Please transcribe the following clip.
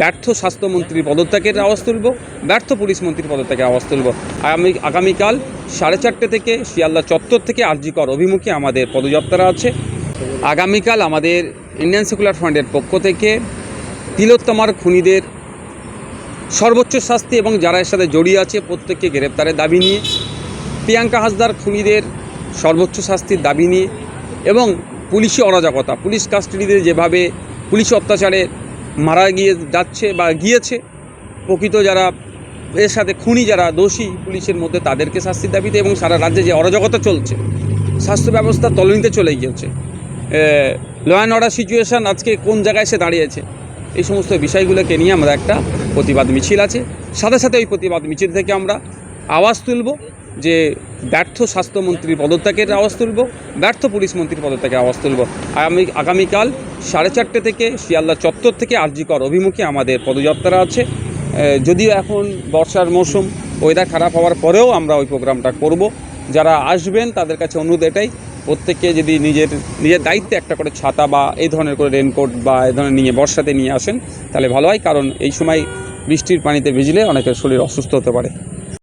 ব্যর্থ স্বাস্থ্যমন্ত্রীর পদত্যাগের আওয়াজ তুলব, ব্যর্থ পুলিশ মন্ত্রীর পদত্যাগের আওয়াজ তুলব। আগামী, আগামীকাল সাড়ে চারটে থেকে শিয়ালদা চত্বর থেকে আরজিকর অভিমুখে আমাদের পদযাত্রা আছে। আগামীকাল আমাদের ইন্ডিয়ান সেকুলার ফান্ডের পক্ষ থেকে তিলোত্তমার খুনিদের সর্বোচ্চ শাস্তি এবং যারা এর সাথে জড়িয়ে আছে প্রত্যেককে গ্রেপ্তারের দাবি নিয়ে, প্রিয়াঙ্কা হাসদার খুনিদের সর্বোচ্চ শাস্তির দাবি নিয়ে এবং পুলিশি অরাজকতা, পুলিশ কাস্টাডিতে যেভাবে পুলিশ অত্যাচারে মারা গিয়ে যাচ্ছে বা গিয়েছে। প্রকৃত যারা এর সাথে খুনি যারা দোষী পুলিশের মধ্যে তাদেরকে শাস্তির দাবিতে এবং সারা রাজ্যে যে অরাজকতা চলছে, স্বাস্থ্য ব্যবস্থা তলনিতে চলে গিয়েছে। ল অ্যান্ড অর্ডার সিচুয়েশান আজকে কোন জায়গায় এসে দাঁড়িয়েছে, এই সমস্ত বিষয়গুলোকে নিয়ে আমরা একটা প্রতিবাদ মিছিল আছে। সাথে সাথে ওই প্রতিবাদ মিছিল থেকে আমরা আওয়াজ তুলব। যে ব্যর্থ স্বাস্থ্যমন্ত্রীর পদত্যাগের আওয়াজ তুলব, ব্যর্থ পুলিশ মন্ত্রীর পদত্যাগের আওয়াজ তুলব। আগামী, আগামীকাল সাড়ে চারটে থেকে শিয়ালদা চত্বর থেকে আরজিকর অভিমুখে আমাদের পদযাত্রা আছে। যদিও এখন বর্ষার মৌসুম ওয়েদার খারাপ হওয়ার পরেও আমরা ওই প্রোগ্রামটা করব। যারা আসবেন, তাদের কাছে অনুরোধ এটাই, প্রত্যেককে যদি নিজের নিজের দায়িত্বে একটা করে ছাতা বা এই ধরনের করে রেনকোট বা এই ধরনের নিয়ে বর্ষাতে নিয়ে আসেন, তাহলে ভালো হয়। কারণ এই সময় বৃষ্টির পানিতে ভিজলে অনেকের শরীর অসুস্থ হতে পারে।